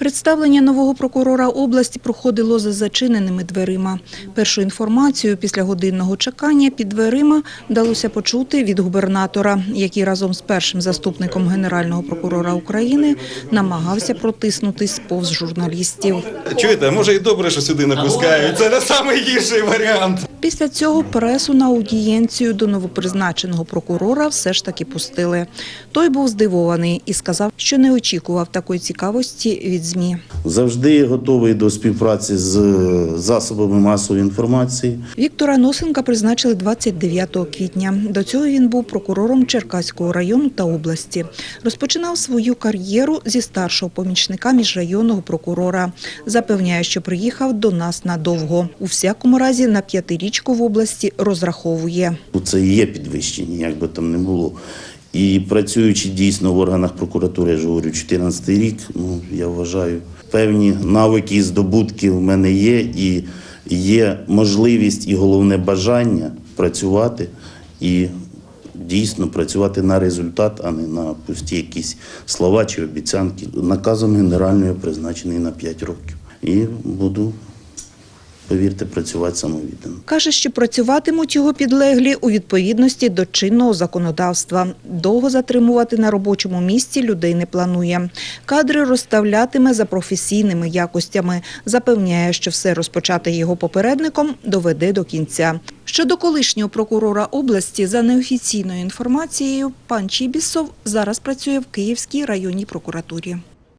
Представлення нового прокурора області проходило за зачиненими дверима. Першу інформацію після годинного чекання під дверима вдалося почути від губернатора, який разом з першим заступником Генерального прокурора України намагався протиснутись повз журналістів. Чуєте, може і добре, що сюди не пускають. Це не найгірший варіант. Після цього пресу на аудієнцію до новопризначеного прокурора все ж таки пустили. Той був здивований і сказав, що не очікував такої цікавості від ЗМІ. Завжди готовий до співпраці з засобами масової інформації. Віктора Носенка призначили 29 квітня. До цього він був прокурором Черкаського району та області. Розпочинав свою кар'єру зі старшого помічника міжрайонного прокурора. Запевняє, що приїхав до нас надовго. У всякому разі на п'ятирічку в області розраховує. Це і є підвищення, як би там не було. І працюючи дійсно в органах прокуратури, я ж говорю, 14 рік, ну я вважаю, певні навики і здобутки в мене є, і є можливість і головне бажання працювати і дійсно працювати на результат, а не на пусті якісь слова чи обіцянки. Наказом генерального призначений на 5 років. І буду, повірте, працювати самовіддано. Каже, що працюватимуть його підлеглі у відповідності до чинного законодавства. Довго затримувати на робочому місці людей не планує. Кадри розставлятиме за професійними якостями. Запевняє, що все розпочате його попередником доведе до кінця. Щодо колишнього прокурора області, за неофіційною інформацією, пан Чібісов зараз працює в Київській районній прокуратурі.